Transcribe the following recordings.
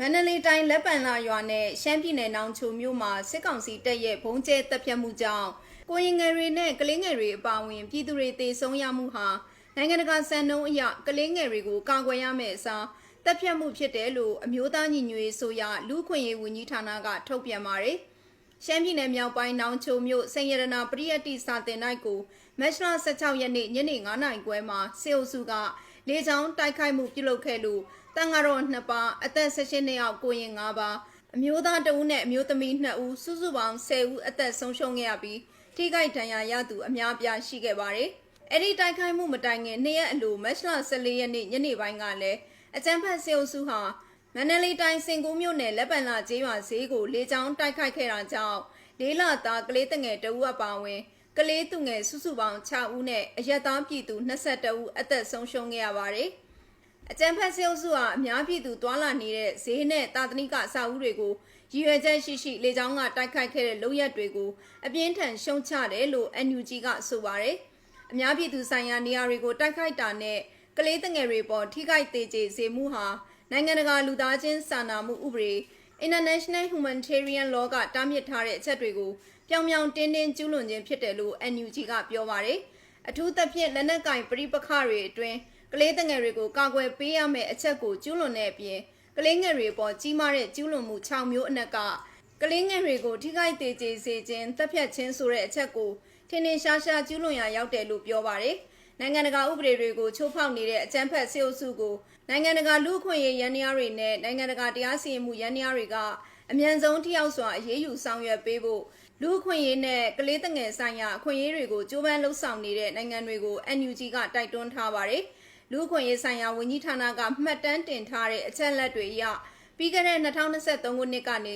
မန္တလေးတိုင်းလက်ပံလာရွာနဲ့ရှမ်းပြည်နယ်နောင်ချိုမြို့မှာစစ်ကောင်စီတပ်ရဲ့ဘုံကျဲတပ်ဖြတ်မှုကြောင့်ကိုရင်ငယ်တွေနဲ့ကလေးငယ်တွေအပါအဝင်ပြည်သူတွေတေဆုံးရမှုဟာနိုင်ငံတကာစံနှုန်းအရကလေးငယ်တွေကိုကာကွယ်ရမယ့်အစားတပ်ဖြတ်မှုဖြစ်တယ်လို့အမျိုးသားညီညွတ်ရေးဆိုရလူ့အခွင့်ရေးဝန်ကြီးဌာနကထုတ်ပြန်ပါတယ်။ရှမ်းပြည်နယ်မြောက်ပိုင်းနောင်ချိုမြို့စိန်ရတနာပရိယတ်တိစာတင်တိုက်ကိုမတ်လ16ရက်နေ့ညနေ9:00နာရီခွဲမှာစေအုပ်စုက လေကြောင်းတိုက်ခိုက်မှုပြုလုပ်ခဲ့လို့တန်ဃာတော်2ပါးအသက်16နှစ်အောက်ကိုရင်5ပါးအမျိုးသား2ဦးနဲ့အမျိုးသမီး2ဦးစုစုပေါင်း10ဦးအသက်ဆုံးရှုံးခဲ့ရပြီးထိခိုက်ဒဏ်ရာရသူအများပြားရှိခဲ့ပါတယ်။အဲ့ဒီတိုက်ခိုက်မှုမတိုင်ခင်နေ့ရက်အလိုမတ်လ14ရက်နေ့ညနေပိုင်းကလည်းအကြမ်းဖက်စေအုပ်စုဟာမန္တလေးတိုင်းစင်ကူးမြို့နယ်လက်ပံလာကျေးရွာဈေးကိုလေကြောင်းတိုက်ခိုက်ခဲ့တာကြောင့်လေးလသားကလေးတငယ်တဦးအပါအဝင် ကလေးသူငယ်စုစုပေါင်း6ဦးနဲ့အရက်သားပြည်သူ22ဦးအသက်ဆုံးရှုံးခဲ့ရပါတယ်။အကြမ်းဖက်စေအုပ်စုဟာအများပြည်သူတွာလာနေတဲ့ဈေးနဲ့တာသနိကအစာအုပ်တွေကိုရည်ရွယ်ချက်ရှိရှိလေကြောင်းကတိုက်ခိုက်ခဲ့တဲ့လုပ်ရက်တွေကိုအပြင်းထန်ရှုံချတယ်လို့ NUG ကဆိုပါတယ်။အများပြည်သူဆိုင်ရာနေရာတွေကိုတိုက်ခိုက်တာနဲ့ကလေးတငယ်တွေပေါ်ထိခိုက်သေးကျေစေမှုဟာနိုင်ငံတကာလူသားချင်းစာနာမှုဥပဒေ International Humanitarian Law ကတားမြစ်ထားတဲ့အချက်တွေကိုပြောင်ပြောင်တင်းတင်းကျူးလွန်ခြင်းဖြစ်တယ်လို့ NUG ကပြောပါတယ်။အထူးသဖြင့်လက်နက်ကင်ပြိပခတွေအတွင်းကလေးတငယ်တွေကိုကာကွယ်ပေးရမယ့်အချက်ကိုကျူးလွန်တဲ့အပြင်ကလေးငယ်တွေပေါ်ကြီးမားတဲ့ကျူးလွန်မှု6မျိုးအနက်ကကလေးငယ်တွေကိုထိခိုက်သေးကျေစေခြင်းတပ်ဖြတ်ခြင်းဆိုတဲ့အချက်ကိုထင်ထင်ရှားရှားကျူးလွန်ရာရောက်တယ်လို့ပြောပါတယ်။ နိုင်ငံတကာဥပဒေတွေကိုချိုးဖောက်နေတဲ့အကြမ်းဖက်စစ်အုပ်စုကိုနိုင်ငံတကာလူ့အခွင့်အရေးရန်ရာတွေနဲ့နိုင်ငံတကာတရားစီရင်မှုရန်ရာတွေကအမြန်ဆုံးထိရောက်စွာအရေးယူဆောင်ရွက်ပေးဖို့လူ့အခွင့်အရေးနဲ့ကလေးငယ်ဆိုင်ရာအခွင့်အရေးတွေကိုကြိုးပမ်းလှုပ်ဆောင်နေတဲ့နိုင်ငံတွေကို NUG ကတိုက်တွန်းထားပါတယ်။လူ့အခွင့်အရေးဆိုင်ရာဝန်ကြီးဌာနကမှတ်တမ်းတင်ထားတဲ့အချက်အလက်တွေအရပြီးခဲ့တဲ့2023ခုနှစ်ကနေ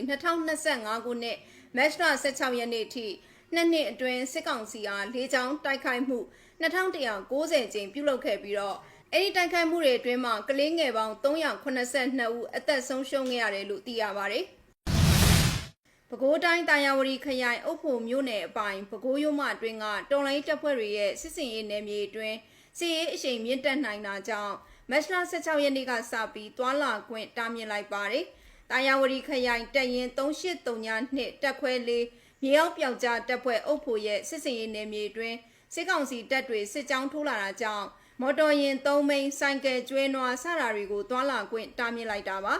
2025ခုနှစ်မတ်လ16ရက်နေ့ထိနှစ်နှစ်အတွင်းစစ်ကောင်စီအားလေးချောင်းတိုက်ခိုက်မှု 2190ကြိမ်ပြုလုပ်ခဲ့ပြီးတော့အဲ့ဒီတိုက်ခိုက်မှုတွေအတွင်းမှာကလေးငယ်ပေါင်း382ဦးအသက်ဆုံးရှုံးခဲ့ရတယ်လို့သိရပါတယ်။ပဲခူးတိုင်းတာယာဝတီခရိုင်အုပ်ဖို့မြို့နယ်အပိုင်ပဲခူးရုံးမအတွင်းကတော်လိုင်းတပ်ဖွဲ့တွေရဲ့စစ်စင်ရေးနယ်မြေအတွင်းစစ်ရေးအရှိန်မြင့်တက်နိုင်တာကြောင့်မတ်လ16ရက်နေ့ကစပြီးသွာလာခွင့်တားမြစ်လိုက်ပါတယ်။တာယာဝတီခရိုင်တပ်ရင်း3839တက်ခွဲလေးမြေအောက်ပြောက်ကြားတပ်ဖွဲ့အုပ်ဖို့ရဲ့စစ်စင်ရေးနယ်မြေအတွင်း စစ်ကောင်စီတပ်တွေစစ်ကြောင်းထိုးလာတာကြောင့်မော်တော်ယာဉ်၃မိန်းဆိုင်ကယ်ကျွဲနွားစတာတွေကိုတွာလာခွင့်တားမြစ်လိုက်တာပါ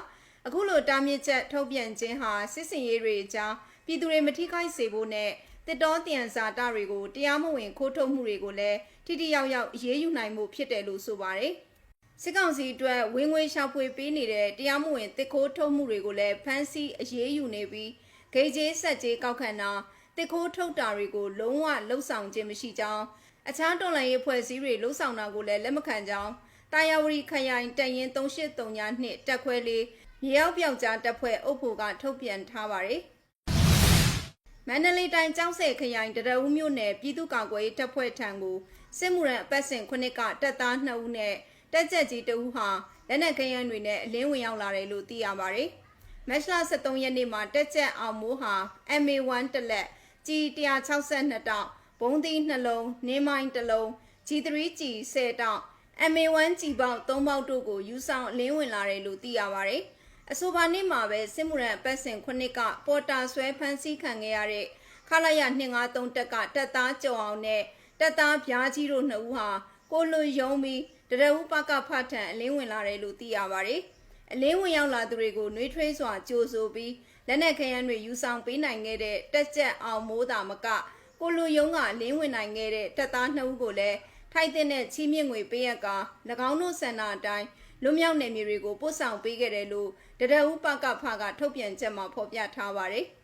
အခုလိုတားမြစ်ချက်ထုတ်ပြန်ခြင်းဟာစစ်စင်ရေးတွေအကြားပြည်သူတွေမထိခိုက်စေဖို့နဲ့တစ်တော်တန်စာတတွေကိုတရားမဝင်ခိုးထုတ်မှုတွေကိုလည်းထိထိရောက်ရောက်အရေးယူနိုင်မှုဖြစ်တယ်လို့ဆိုပါတယ်စစ်ကောင်စီအတွက်ဝင်ငွေရှာဖွေပေးနေတဲ့တရားမဝင်တစ်ခိုးထုတ်မှုတွေကိုလည်းဖမ်းဆီးအရေးယူနေပြီးဂိတ်ကျေးဆက်ကျေးကောက်ခံတာ တစ်ခိုးထုတ်တာတွေကိုလုံးဝလှုပ်ဆောင်ခြင်းမရှိကြောင်းအခြားတော်လှန်ရေးဖွဲ့စည်းတွေလှုပ်ဆောင်တာကိုလည်းလက်မခံကြောင်းတာယာဝတီခရိုင်တရင်3839နှစ်တက်ခွဲလေးမြေရောက်ပြောက်ကြားတပ်ဖွဲ့အုပ်ဖို့ကထုတ်ပြန်ထားပါတယ်မန္တလေးတိုင်းကျောင်းဆယ်ခရိုင်တရဦးမြို့နယ်ပြည်သူ့ကာကွယ်ရေးတပ်ဖွဲ့ထံကိုစစ်မှုရန်အပတ်စဉ်ခုနှစ်ကတပ်သား2ဦးနဲ့တက်ကြက်ကြီး2ဦးဟာလက်နက်ကရန်တွေနဲ့အလင်းဝင်ရောက်လာတယ်လို့သိရပါတယ်။မတ်လ23ရက်နေ့မှာတက်ကြက်အောင်မိုးဟာ MA1 တလက် ကြီး162တောင်ဘုံသီးနှလုံးနင်းမိုင်းတစ်လုံး G3 G 10တောင် MA1 G ပေါက်3ပေါက်တို့ကိုယူဆောင်အလင်းဝင်လာတယ်လို့သိရပါတယ်။အဆိုပါနေ့မှာပဲစစ်မှုရန်အပတ်စဉ်ခုနှစ်ကပေါ်တာဆွဲဖမ်းဆီးခံခဲ့ရတဲ့ခလာရ253တက်ကတက်သားကြုံအောင်နဲ့တက်သားပြားကြီးတို့နှစ်ဦးဟာကိုလွန်ယုံပြီးတရဦးပကဖတ်ထံအလင်းဝင်လာတယ်လို့သိရပါတယ်။အလင်းဝင်ရောက်လာသူတွေကိုနှွေးထွေးစွာကြိုဆိုပြီး လက်နက်ခဲယမ်းတွေယူဆောင်ပေးနိုင်ခဲ့တဲ့တက်ကြက်အောင်မိုးတာမကကိုလူယုံကလင်းဝင်နိုင်ခဲ့တဲ့တပ်သားနှစ်ဦးကိုလည်းထိုက်တဲ့ချီးမြှင့်ငွေပေးရက၎င်းတို့ဆန္ဒအတိုင်းလွမြောက်နယ်မြေတွေကိုပို့ဆောင်ပေးခဲ့တယ်လို့တရဦးပကဖကထုတ်ပြန်ချက်မှာဖော်ပြထားပါတယ်။